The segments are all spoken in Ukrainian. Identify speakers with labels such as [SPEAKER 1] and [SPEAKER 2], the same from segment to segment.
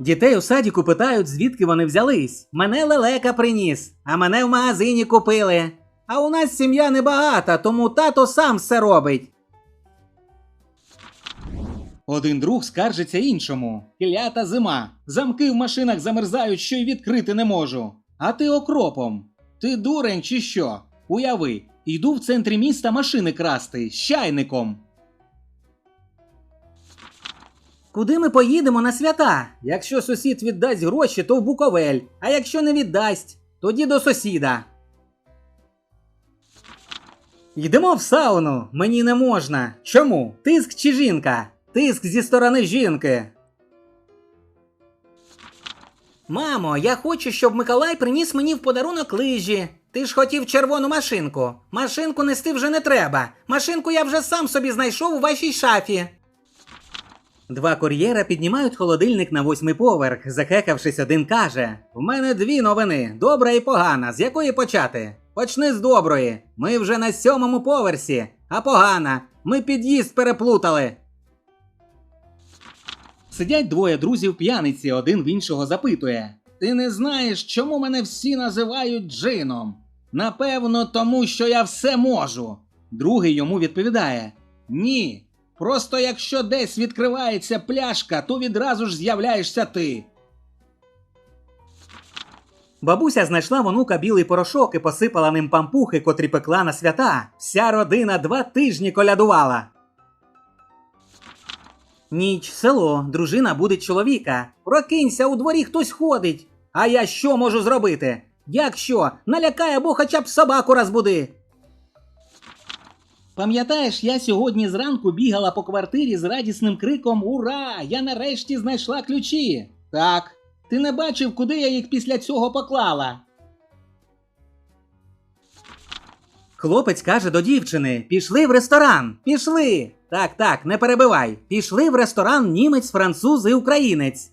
[SPEAKER 1] Дітей у садіку питають, звідки вони взялись. Мене лелека приніс, а мене в магазині купили. А у нас сім'я небагата, тому тато сам все робить. Один друг скаржиться іншому. Клята зима. Замки в машинах замерзають, що й відкрити не можу. А ти окропом. Ти дурень чи що? Уяви, йду в центрі міста машини красти з чайником. Куди ми поїдемо на свята? Якщо сусід віддасть гроші, то в Буковель, а якщо не віддасть, тоді до сусіда. Йдемо в сауну. Мені не можна. Чому? Тиск чи жінка? Тиск зі сторони жінки. Мамо, я хочу, щоб Миколай приніс мені в подарунок лижі. Ти ж хотів червону машинку. Машинку нести вже не треба. Машинку я вже сам собі знайшов у вашій шафі. Два кур'єра піднімають холодильник на восьмий поверх. Захекавшись, один каже: У мене дві новини: добра і погана. З якої почати? Почни з доброї. Ми вже на сьомому поверсі, а погана. Ми під'їзд переплутали. Сидять двоє друзів п'яниці, один в іншого запитує: Ти не знаєш, чому мене всі називають джином? Напевно, тому що я все можу. Другий йому відповідає: Ні. Просто якщо десь відкривається пляшка, то відразу ж з'являєшся ти. Бабуся знайшла в онука білий порошок і посипала ним пампухи, котрі пекла на свята. Вся родина два тижні колядувала. Ніч, село, дружина буде чоловіка. Прокинься, у дворі хтось ходить. А я що можу зробити? Як що? Налякай або хоча б собаку розбуди. Пам'ятаєш, я сьогодні зранку бігала по квартирі з радісним криком Ура! Я нарешті знайшла ключі. Так. Ти не бачив, куди я їх після цього поклала. Хлопець каже до дівчини: Пішли в ресторан. Пішли. Так, так, не перебивай. Пішли в ресторан німець, француз і українець.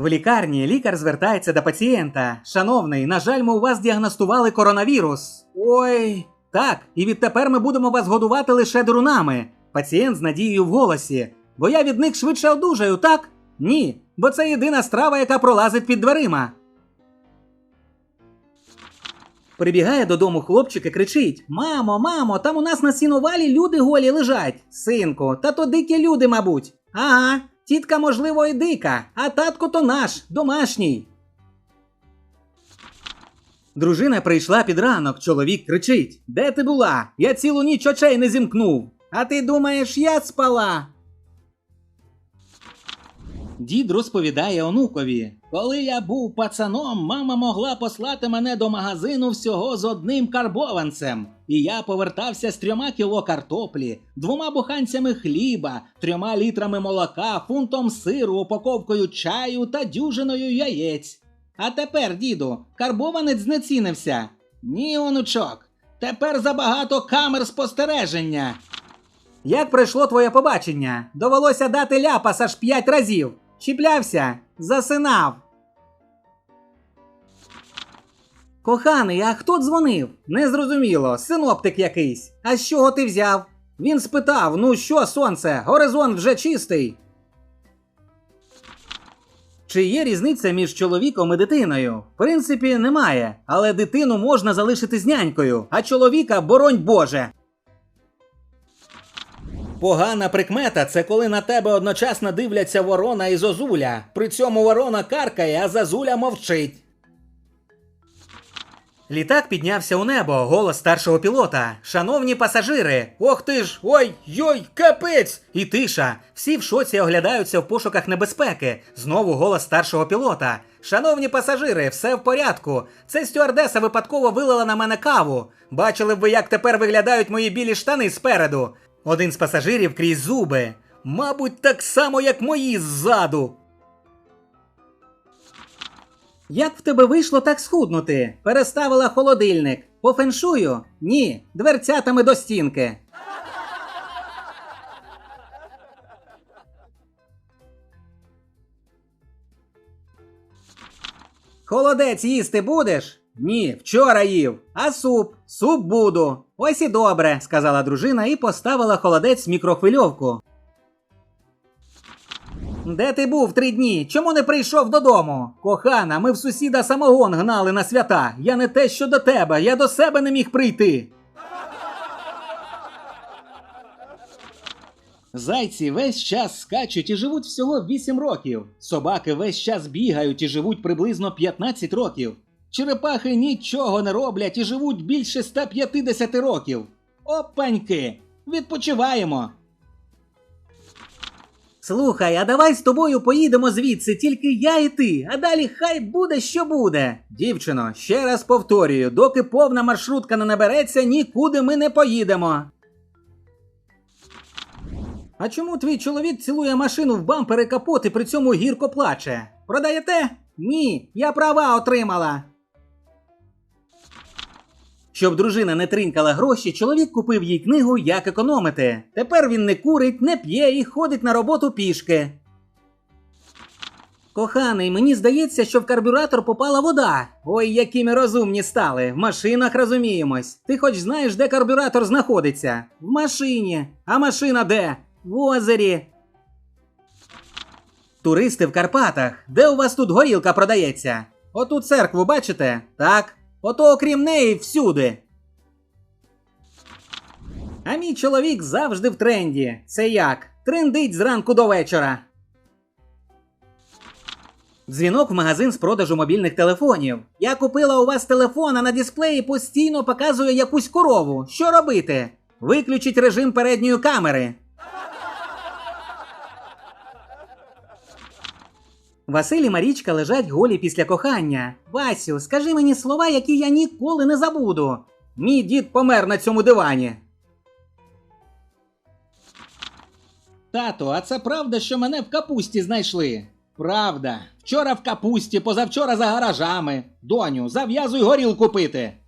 [SPEAKER 1] В лікарні лікар звертається до пацієнта. Шановний, на жаль, ми у вас діагностували коронавірус. Ой. Так, і відтепер ми будемо вас годувати лише дурунами. Пацієнт з надією в голосі. Бо я від них швидше одужаю, так? Ні, бо це єдина страва, яка пролазить під дверима. Прибігає додому хлопчик і кричить: Мамо, мамо, там у нас на сіновалі люди голі лежать. Синку, та то дикі люди, мабуть. Ага, тітка, можливо, і дика, а татко то наш, домашній. Дружина прийшла під ранок, чоловік кричить: Де ти була? Я цілу ніч очей не зімкнув. А ти думаєш, я спала? Дід розповідає онукові: Коли я був пацаном, мама могла послати мене до магазину всього з одним карбованцем. І я повертався з трьома кіло картоплі, двома буханцями хліба, трьома літрами молока, фунтом сиру, упаковкою чаю та дюжиною яєць. А тепер, діду, карбованець знецінився. Ні, онучок. Тепер забагато камер спостереження. Як пройшло твоє побачення? Довелося дати ляпас аж п'ять разів. Чіплявся, засинав. Коханий, а хто дзвонив? Незрозуміло, синоптик якийсь. А з чого ти взяв? Він спитав: ну що, сонце, горизонт вже чистий. Чи є різниця між чоловіком і дитиною? В принципі, немає, але дитину можна залишити з нянькою, а чоловіка боронь Боже. Погана прикмета це коли на тебе одночасно дивляться ворона і зозуля. При цьому ворона каркає, а зозуля мовчить. Літак піднявся у небо, голос старшого пілота. Шановні пасажири, ох ти ж, ой, йой, капець! І тиша. Всі в шоці оглядаються в пошуках небезпеки. Знову голос старшого пілота. Шановні пасажири, все в порядку. Це стюардеса випадково вилила на мене каву. Бачили б ви, як тепер виглядають мої білі штани спереду. Один з пасажирів крізь зуби. Мабуть, так само, як мої ззаду. Як в тебе вийшло так схуднути? Переставила холодильник. По феншую? Ні, дверцятами до стінки. Холодець їсти будеш? Ні, вчора їв. А суп? Суп буду. Ось і добре, сказала дружина і поставила холодець в мікрохвильовку. Де ти був три дні? Чому не прийшов додому? Кохана, ми в сусіда самогон гнали на свята. Я не те, що до тебе, я до себе не міг прийти. Зайці весь час скачуть і живуть всього 8 років. Собаки весь час бігають і живуть приблизно 15 років. Черепахи нічого не роблять і живуть більше 150 років. Опаньки! Відпочиваємо. Слухай, а давай з тобою поїдемо звідси, тільки я і ти, а далі хай буде, що буде. Дівчино, ще раз повторюю, доки повна маршрутка не набереться, нікуди ми не поїдемо. А чому твій чоловік цілує машину в бампер і капот і при цьому гірко плаче? Продаєте? Ні, я права отримала. Щоб дружина не тринкала гроші, чоловік купив їй книгу Як економити. Тепер він не курить, не п'є і ходить на роботу пішки. Коханий, мені здається, що в карбюратор попала вода. Ой, які ми розумні стали. В машинах розуміємось. Ти хоч знаєш, де карбюратор знаходиться? В машині. А машина де? В озері. Туристи в Карпатах. Де у вас тут горілка продається? Оту церкву бачите? Так. Ото окрім неї всюди. А мій чоловік завжди в тренді. Це як? Трендить зранку до вечора. Дзвінок в магазин з продажу мобільних телефонів. Я купила у вас телефон, а на дисплеї постійно показує якусь корову. Що робити? Виключіть режим передньої камери. Василь і Марічка лежать голі після кохання. Васю, скажи мені слова, які я ніколи не забуду. Мій дід помер на цьому дивані. Тато, а це правда, що мене в капусті знайшли? Правда. Вчора в капусті, позавчора за гаражами. Доню, зав'язуй горілку пити.